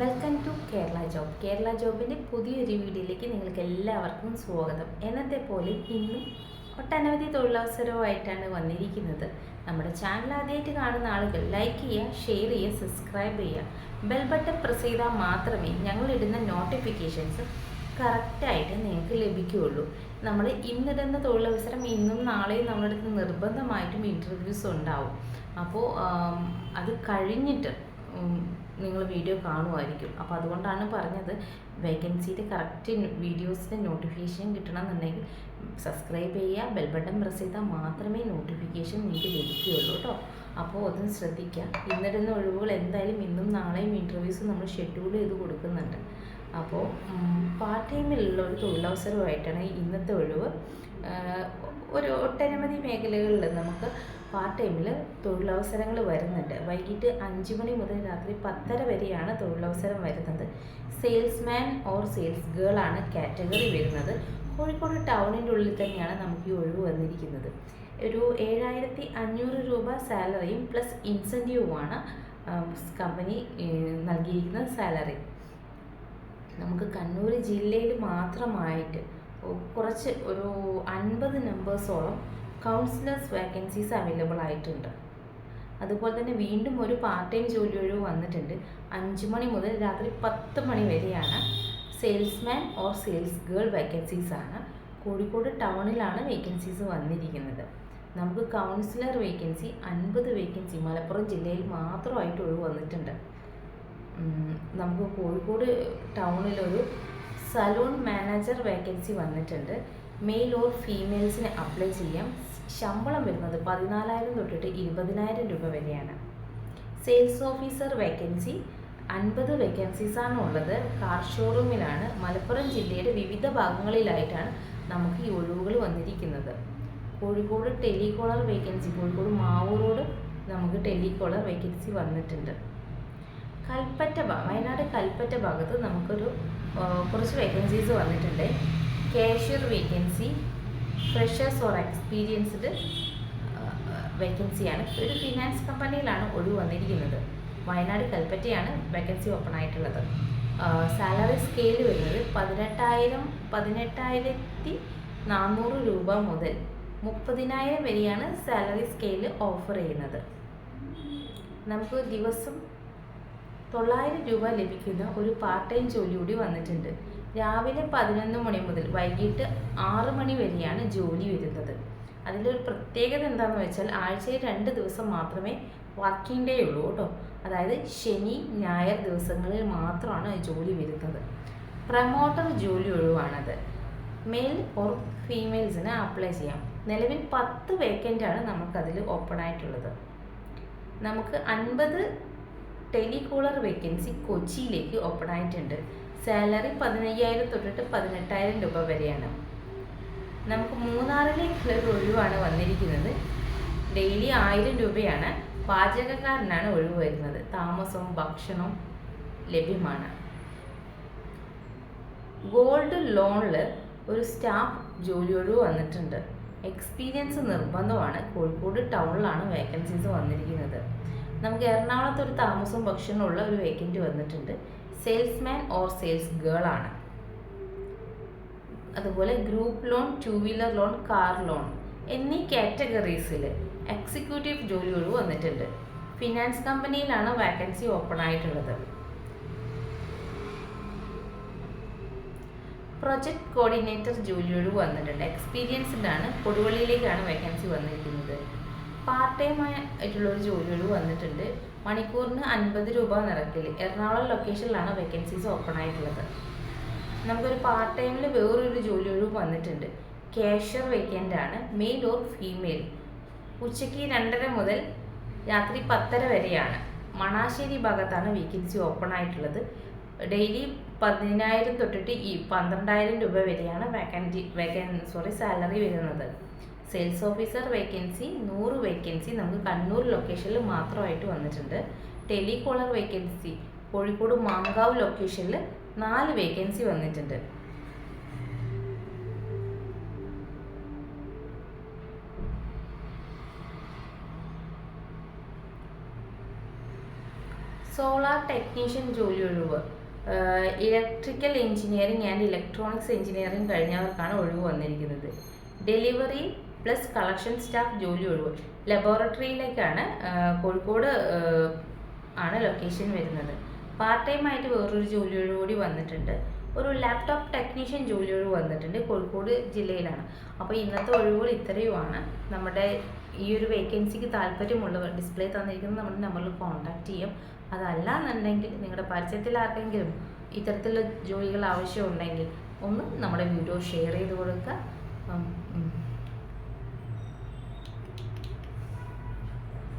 Welcome to Kerala job Kerala ജോബിന്റെ പുതിയൊരു വീഡിയോയിലേക്ക് നിങ്ങൾക്ക് എല്ലാവർക്കും സ്വാഗതം. എന്നത്തെ പോലെ ഇന്നും ഒട്ടനവധി തൊഴിലവസരവുമായിട്ടാണ് വന്നിരിക്കുന്നത്. നമ്മുടെ ചാനൽ ആദ്യമായിട്ട് കാണുന്ന ആളുകൾ ലൈക്ക് ചെയ്യുക ഷെയർ ചെയ്യുക സബ്സ്ക്രൈബ് ചെയ്യുക. ബെൽ ബട്ടൺ പ്രസ് ചെയ്താൽ മാത്രമേ ഞങ്ങളിടുന്ന നോട്ടിഫിക്കേഷൻസ് കറക്റ്റായിട്ട് നിങ്ങൾക്ക് ലഭിക്കുകയുള്ളൂ. നമ്മൾ ഇന്നിടുന്ന തൊഴിലവസരം ഇന്നും നാളെയും അടുത്ത് നിർബന്ധമായിട്ടും ഇന്റർവ്യൂസ് ഉണ്ടാവും. അപ്പോൾ അത് കഴിഞ്ഞിട്ട് നിങ്ങൾ വീഡിയോ കാണുമായിരിക്കും അപ്പോൾ അതുകൊണ്ടാണ് പറഞ്ഞത് വേക്കൻസിയുടെ കറക്റ്റ് വീഡിയോസിന്റെ നോട്ടിഫിക്കേഷൻ കിട്ടണമെന്നുണ്ടെങ്കിൽ സബ്സ്ക്രൈബ് ചെയ്യുക ബെൽ ബട്ടൺ പ്രസ് ചെയ്താൽ മാത്രമേ നോട്ടിഫിക്കേഷൻ നിങ്ങൾക്ക് ലഭിക്കുകയുള്ളൂ കേട്ടോ. അപ്പോൾ അതൊന്ന് ശ്രദ്ധിക്കുക. ഇന്നിടുന്ന ഒഴിവുകൾ എന്തായാലും ഇന്നും നാളെയും ഇന്റർവ്യൂസ് നമ്മൾ ഷെഡ്യൂൾ ചെയ്ത് കൊടുക്കുന്നുണ്ട്. അപ്പോൾ പാർട്ട് ടൈമിലുള്ള ഒരു തൊഴിലവസരമായിട്ടാണ് ഇന്നത്തെ ഒഴിവ്. ഒരു ഒട്ടനവധി മേഖലകളിൽ നമുക്ക് പാർട്ട് ടൈമിൽ തൊഴിലവസരങ്ങൾ വരുന്നുണ്ട്. വൈകിട്ട് അഞ്ച് മണി മുതൽ രാത്രി പത്തര വരെയാണ് തൊഴിലവസരം വരുന്നത്. സെയിൽസ്മാൻ ഓർ സെയിൽസ് ഗേൾ ആണ് കാറ്റഗറി വരുന്നത്. കോഴിക്കോട് ടൗണിന്റെ ഉള്ളിൽ തന്നെയാണ് നമുക്ക് ഈ ഒഴിവ് വന്നിരിക്കുന്നത്. ഒരു ഏഴായിരത്തി അഞ്ഞൂറ് രൂപ സാലറിയും പ്ലസ് ഇൻസെന്റീവുമാണ് കമ്പനി നൽകിയിരിക്കുന്ന സാലറി. നമുക്ക് കണ്ണൂർ ജില്ലയിൽ മാത്രമായിട്ട് കുറച്ച് ഒരു അൻപത് നമ്പേഴ്സോളം കൗൺസിലേഴ്സ് വേക്കൻസീസ് അവൈലബിൾ ആയിട്ടുണ്ട്. അതുപോലെ തന്നെ വീണ്ടും ഒരു പാർട്ട് ടൈം ജോലി ഒഴിവ് വന്നിട്ടുണ്ട്. അഞ്ച് മണി മുതൽ രാത്രി പത്ത് മണി വരെയാണ് salesman or sales girl vacancies ആണ്. കോഴിക്കോട് ടൗണിലാണ് വേക്കൻസീസ് വന്നിരിക്കുന്നത്. നമുക്ക് കൗൺസിലർ വേക്കൻസി അൻപത് വേക്കൻസി മലപ്പുറം ജില്ലയിൽ മാത്രമായിട്ട് ഒഴിവ് വന്നിട്ടുണ്ട്. നമുക്ക് കോഴിക്കോട് ടൗണിലൊരു സലൂൺ മാനേജർ വേക്കൻസി വന്നിട്ടുണ്ട്. മെയിൽ ഓർ ഫീമെയിൽസിന് അപ്ലൈ ചെയ്യാം. ശമ്പളം വരുന്നത് പതിനാലായിരം തൊട്ടിട്ട് ഇരുപതിനായിരം രൂപ വരെയാണ്. സെയിൽസ് ഓഫീസർ വേക്കൻസി അൻപത് വേക്കൻസീസാണ് ഉള്ളത്. കാർ ഷോറൂമിലാണ്. മലപ്പുറം ജില്ലയുടെ വിവിധ ഭാഗങ്ങളിലായിട്ടാണ് നമുക്ക് ഈ ഒഴിവുകൾ വന്നിരിക്കുന്നത്. Kozhikode telecaller vacancy Kozhikode road നമുക്ക് ടെലികോളർ വേക്കൻസി വന്നിട്ടുണ്ട്. കൽപ്പറ്റ വയനാട് കൽപ്പറ്റ ഭാഗത്ത് നമുക്കൊരു കുറച്ച് വേക്കൻസീസ് വന്നിട്ടുണ്ട്. Cashier vacancy freshers or experienced വേക്കൻസിയാണ് ഒരു ഫിനാൻസ് കമ്പനിയിലാണ് ഒഴിവ് വന്നിരിക്കുന്നത്. വയനാട് കൽപ്പറ്റയാണ് വേക്കൻസി ഓപ്പൺ ആയിട്ടുള്ളത്. സാലറി സ്കെയിൽ വരുന്നത് പതിനെട്ടായിരം പതിനെട്ടായിരത്തി നാനൂറ് രൂപ മുതൽ മുപ്പതിനായിരം വരെയാണ് സാലറി സ്കെയിൽ ഓഫർ ചെയ്യുന്നത്. നമുക്ക് ദിവസം തൊള്ളായിരം രൂപ ലഭിക്കുന്ന ഒരു പാർട്ട് ടൈം ജോലി കൂടി വന്നിട്ടുണ്ട്. രാവിലെ പതിനൊന്ന് മണി മുതൽ വൈകിട്ട് ആറ് മണി വരെയാണ് ജോലി വരുന്നത്. അതിലൊരു പ്രത്യേകത എന്താണെന്ന് വെച്ചാൽ ആഴ്ചയിൽ രണ്ട് ദിവസം മാത്രമേ വർക്കിംഗ് ഡേ ഉള്ളൂ കേട്ടോ. അതായത് ശനി ഞായർ ദിവസങ്ങളിൽ മാത്രമാണ് ജോലി വരുന്നത്. പ്രമോട്ടർ ജോലി ഒഴിവാണത്. മെയിൽ ഓർ ഫീമെയിൽസിന് അപ്ലൈ ചെയ്യാം. നിലവിൽ പത്ത് വേക്കന്റാണ് നമുക്കതിൽ ഓപ്പൺ ആയിട്ടുള്ളത്. നമുക്ക് അൻപത് ടെലികോളർ വേക്കൻസി കൊച്ചിയിലേക്ക് ഓപ്പൺ ആയിട്ടുണ്ട്. സാലറി പതിനയ്യായിരം തൊട്ടിട്ട് പതിനെട്ടായിരം രൂപ വരെയാണ്. നമുക്ക് മൂന്നാറിലേക്കുള്ള ഒരു ഒഴിവാണ് വന്നിരിക്കുന്നത്. ഡെയിലി ആയിരം രൂപയാണ്. പാചകക്കാരനാണ് ഒഴിവ് വരുന്നത്. താമസവും ഭക്ഷണവും ലഭ്യമാണ്. ഗോൾഡ് ലോണിൽ ഒരു സ്റ്റാഫ് ജോലി ഒഴിവ് വന്നിട്ടുണ്ട്. എക്സ്പീരിയൻസ് നിർബന്ധമാണ്. കോഴിക്കോട് ടൗണിലാണ് വേക്കൻസീസ് വന്നിരിക്കുന്നത്. നമുക്ക് എറണാകുളത്ത് ഒരു താമസവും ഭക്ഷണവും ഉള്ള ഒരു വേക്കന്റ് വന്നിട്ടുണ്ട്. സെയിൽസ്മാൻ ഓർ സെയിൽസ് ഗേൾ ആണ്. അതുപോലെ group loan two wheeler loan car loan എന്നീ കാറ്റഗറീസിൽ എക്സിക്യൂട്ടീവ് ജോലി ഒഴിവ് വന്നിട്ടുണ്ട്. ഫിനാൻസ് കമ്പനിയിലാണ് വാക്കൻസി ഓപ്പൺ ആയിട്ടുള്ളത്. പ്രൊജക്ട് കോർഡിനേറ്റർ ജോലി ഒഴിവ് വന്നിട്ടുണ്ട്. എക്സ്പീരിയൻസ്ഡ് ആണ് കൊടുവള്ളിയിലേക്കാണ് വേക്കൻസി വന്നിരിക്കുന്നത്. പാർട്ട് ടൈം ആയിട്ടുള്ള ഒരു ഒഴിവ് വന്നിട്ടുണ്ട്. മണിക്കൂറിന് അൻപത് രൂപ നിരക്കിൽ. എറണാകുളം ലൊക്കേഷനിലാണ് വേക്കൻസീസ് ഓപ്പൺ ആയിട്ടുള്ളത്. നമുക്കൊരു പാർട്ട് ടൈമിൽ വേറൊരു ജോലി ഒഴിവ് വന്നിട്ടുണ്ട്. ക്യാഷ്യർ വേക്കന്റ് ആണ്. മെയിൽ ഓർ ഫീമെയിൽ ഉച്ചയ്ക്ക് രണ്ടര മുതൽ രാത്രി പത്തര വരെയാണ്. മണാശ്ശേരി ഭാഗത്താണ് വേക്കൻസി ഓപ്പൺ ആയിട്ടുള്ളത്. ഡെയിലി പതിനായിരം തൊട്ടിട്ട് ഈ പന്ത്രണ്ടായിരം രൂപ വരെയാണ് വേക്കൻസി വേക്കൻ സോറി സാലറി വരുന്നത്. സെയിൽസ് ഓഫീസർ വേക്കൻസി നൂറ് വേക്കൻസി നമുക്ക് കണ്ണൂർ ലൊക്കേഷനിൽ മാത്രമായിട്ട് വന്നിട്ടുണ്ട്. ടെലികോളർ വേക്കൻസി കോഴിക്കോട് മാങ്കാവ് ലൊക്കേഷനിൽ നാല് വേക്കൻസി വന്നിട്ടുണ്ട്. സോളാർ ടെക്നീഷ്യൻ ജോലി ഒഴിവ്. Electrical engineering and electronics engineering കഴിഞ്ഞവർക്കാണ് ഒഴിവ് വന്നിരിക്കുന്നത്. ഡെലിവറി പ്ലസ് കളക്ഷൻ സ്റ്റാഫ് ജോലി ഒഴിവ്. ലബോറട്ടറിയിലേക്കാണ് കോഴിക്കോട് ആണ് ലൊക്കേഷൻ വരുന്നത്. പാർട്ട് ടൈം ആയിട്ട് വേറൊരു ജോലി ഒഴിവ് കൂടി വന്നിട്ടുണ്ട്. ഒരു ലാപ്ടോപ്പ് ടെക്നീഷ്യൻ ജോലി ഒഴിവ് വന്നിട്ടുണ്ട് കോഴിക്കോട് ജില്ലയിലാണ്. അപ്പോൾ ഇന്നത്തെ ഒഴിവുകൾ ഇത്രയുമാണ്. നമ്മുടെ ഈ ഒരു വേക്കൻസിക്ക് താല്പര്യമുള്ളവർ ഡിസ്പ്ലേ തന്നിരിക്കുന്ന നമ്മുടെ നമ്പറിൽ കോൺടാക്റ്റ് ചെയ്യും. അതല്ല എന്നുണ്ടെങ്കിൽ നിങ്ങളുടെ പരിചയത്തിൽ ആർക്കെങ്കിലും ഇത്തരത്തിലുള്ള ജോലികൾ ആവശ്യമുണ്ടെങ്കിൽ ഒന്ന് നമ്മുടെ വീഡിയോ ഷെയർ ചെയ്ത് കൊടുക്കുക.